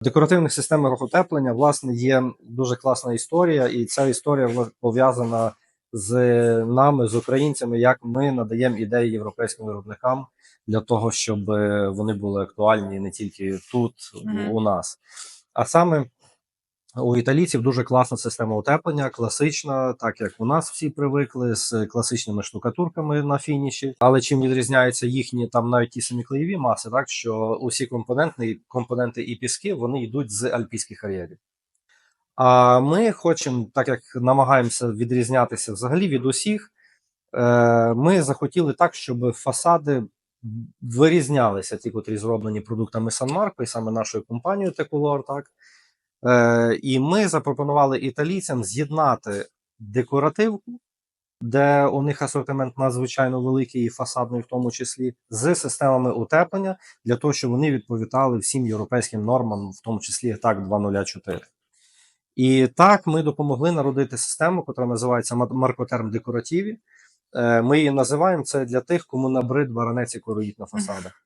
В декоративних системах утеплення власне є дуже класна історія, і ця історія пов'язана з нами, з українцями, як ми надаємо ідеї європейським виробникам для того, щоб е, вони були актуальні не тільки тут, mm -hmm. у нас. А саме у італійців дуже класна система утеплення, класична, так як у нас всі привикли з класичними штукатурками на фініші. Але чим відрізняються їхні там навіть ті самі клеєві маси, так що усі компоненти, компоненти і піски вони йдуть з альпійських кар'єрів. А ми хочемо, так як намагаємося відрізнятися взагалі від усіх, е, ми захотіли так, щоб фасади вирізнялися, ті, котрі зроблені продуктами Санмарко, і саме нашою компанією Текулор, так. Е, і ми запропонували італійцям з'єднати декоративку, де у них асортимент надзвичайно великий і фасадний, в тому числі, з системами утеплення, для того, щоб вони відповідали всім європейським нормам, в тому числі так 204. І так ми допомогли народити систему, яка називається Маркотерм Декоративі. Е, Ми її називаємо це для тих, кому набрид баранець і короїд на фасадах,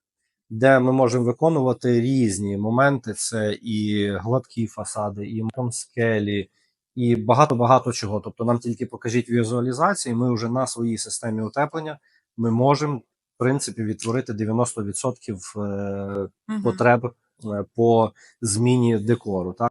де ми можемо виконувати різні моменти: це і гладкі фасади, і скелі, і багато-багато чого. Тобто, нам тільки покажіть візуалізації, ми вже на своїй системі утеплення ми можемо, в принципі, відтворити 90% е, потреб е, по зміні декору. Так?